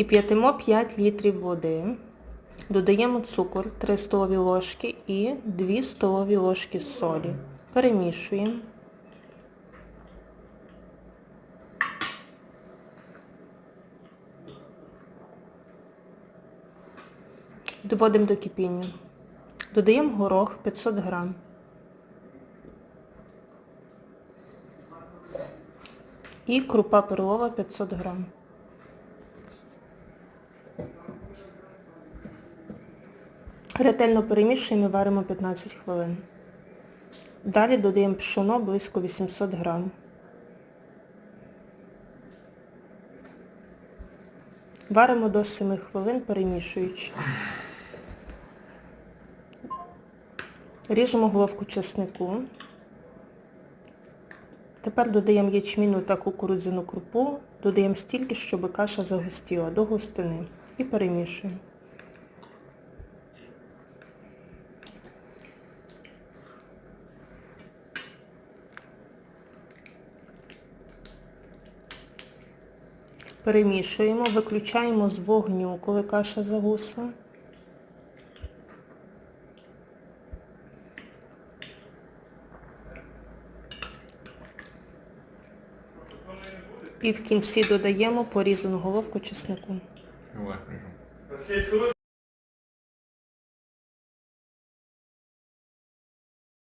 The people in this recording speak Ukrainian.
Кип'ятимо 5 літрів води. Додаємо цукор 3 столові ложки і 2 столові ложки солі. Перемішуємо. Доводимо до кипіння. Додаємо горох 500 грам. І крупа перлова 500 грам. Ретельно перемішуємо і варимо 15 хвилин. Далі додаємо пшоно близько 800 грам. Варимо до 7 хвилин, перемішуючи. Ріжемо головку чеснику. Тепер додаємо ячмінну та кукурудзяну крупу, додаємо стільки, щоб каша загустіла до густини і перемішуємо. Перемішуємо, виключаємо з вогню, коли каша загусла. І в кінці додаємо порізану головку чеснику.